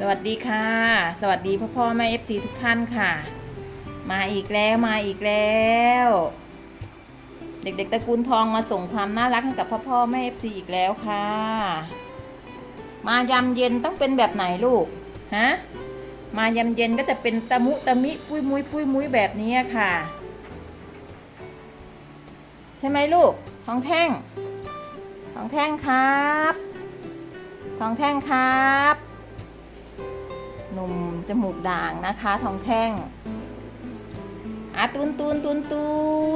สวัสดีค่ะ สวัสดีพ่อพ่อแม่เอฟซีทุกท่านค่ะ มาอีกแล้วมาอีกแล้ว เด็กๆตระกูลทองมาส่งความน่ารักให้กับพ่อพ่อแม่เอฟซีอีกแล้วค่ะ มายำเย็นต้องเป็นแบบไหนลูกฮะมายำเย็นก็จะเป็นตะมุตะมิปุ้ยมุ้ยปุ้ยมุ้ยแบบนี้ค่ะ ใช่ไหมลูกทองแท่ง ทองแท่งครับ ทองแท่งครับ หนุ่มจมูกด่างนะคะ ทองแท่งอาตูนตูนตูนตู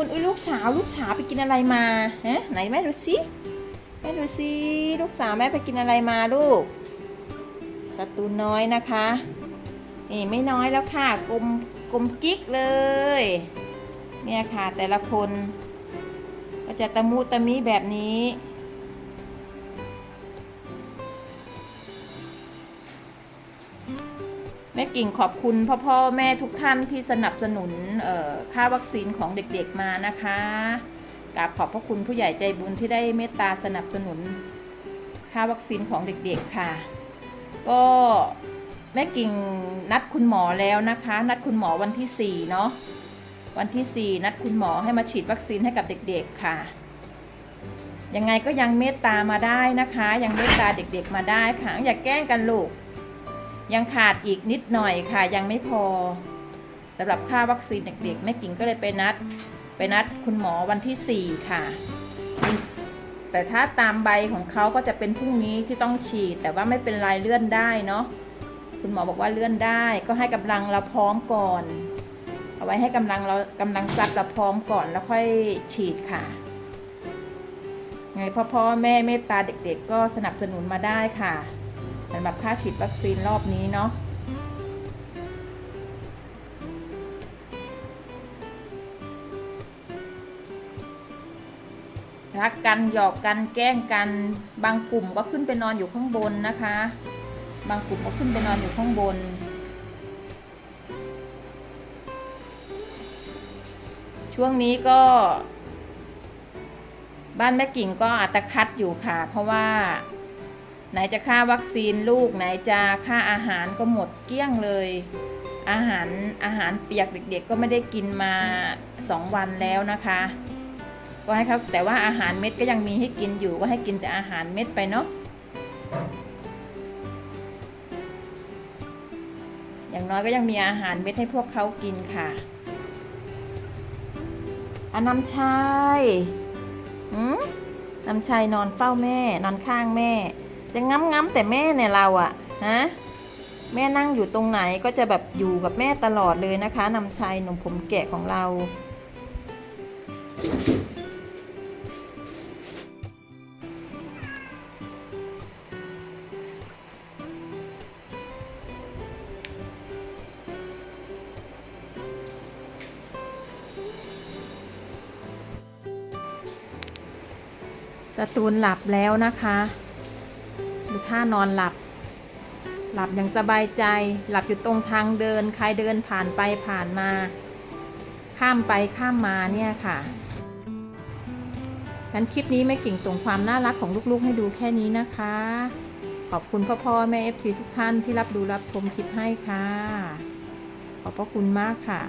นอุ้ยลูกสาวลูกสาวไปกินอะไรมาฮะไหนแม่ดูสิแม่ดูสิลูกสาวแม่ไปกินอะไรมาลูกสตูนน้อยนะคะนี่ไม่น้อยแล้วค่ะกลมกลมกิ๊กเลย เนี่ยค่ะแต่ละคน ก็จะตะมุตะมิแบบนี้ แม่กิ่งขอบคุณพ่อพ่อแม่ทุกท่านที่สนับสนุนค่าวัคซีนของเด็กๆมานะคะกราบขอบพระคุณผู้ใหญ่ใจบุญที่ได้เมตตาสนับสนุนค่าวัคซีนของเด็กๆค่ะ ก็แม่กิ่งนัดคุณหมอแล้วนะคะ นัดคุณหมอวันที่4เนาะวันที่ 4 นัดคุณหมอให้มาฉีดวัคซีนให้กับเด็กๆค่ะยังไงก็ยังเมตตามาได้นะคะ ยังเมตตาเด็กๆมาได้ค่ะ อย่าแกล้งกันลูก ยังขาดอีกนิดหน่อยค่ะ ยังไม่พอสำหรับค่าวัคซีนเด็กๆแม่กิ่งก็เลยไปนัด ไปนัดคุณหมอวันที่ 4 ค่ะ แต่ถ้าตามใบของเขาก็จะเป็นพรุ่งนี้ที่ต้องฉีด แต่ว่าไม่เป็นไรเลื่อนได้เนาะคุณหมอบอกว่าเลื่อนได้ ก็ให้กำลังเราพร้อมก่อน เอาไว้ให้กำลังเรากำลังซัดเราพร้อมก่อนแล้วค่อยฉีดค่ะไงพ่อพ่อแม่เมตตาเด็กๆ ก็สนับสนุนมาได้ค่ะ สำหรับค่าฉีดวัคซีนรอบนี้เนาะรักกันหยอกกันแกล้งกัน บางกลุ่มก็ขึ้นไปนอนอยู่ข้างบนนะคะ บางกลุ่มก็ขึ้นไปนอนอยู่ข้างบน ช่วงนี้ก็ บ้านแม่กิ่งก็อัตคัดอยู่ค่ะ เพราะว่า ไหนจะค่าวัคซีนลูกไหนจะค่าอาหารก็หมดเกลี้ยงเลย อาหารอาหารเปียกเด็กๆ ก็ไม่ได้กินมาสองวันแล้วนะคะ ก็ให้เขาแต่ว่าอาหารเม็ดก็ยังมีให้กินอยู่ก็ให้กินแต่อาหารเม็ดไปเนาะอย่างน้อยก็ยังมีอาหารเม็ดให้พวกเขากินค่ะอาน้ำชายหืมน้ำชายนอนเฝ้าแม่ นอนข้างแม่ จะง้ำง้ำแต่แม่เนี่ยเราอะฮะแม่นั่งอยู่ตรงไหนก็จะแบบอยู่กับแม่ตลอดเลยนะคะนำชัยหนุ่มผมแกะของเรา สตูนหลับแล้วนะคะ ดูท่านอนหลับ หลับอย่างสบายใจ หลับอยู่ตรงทางเดิน ใครเดินผ่านไปผ่านมา ข้ามไปข้ามมาเนี่ยค่ะงั้นคลิปนี้แม่กิ่งส่งความน่ารักของลูกๆ ให้ดูแค่นี้นะคะ ขอบคุณพ่อพ่อแม่เอฟซีทุกท่านที่รับดูรับชมคลิปให้ค่ะ ขอบพระคุณมากค่ะ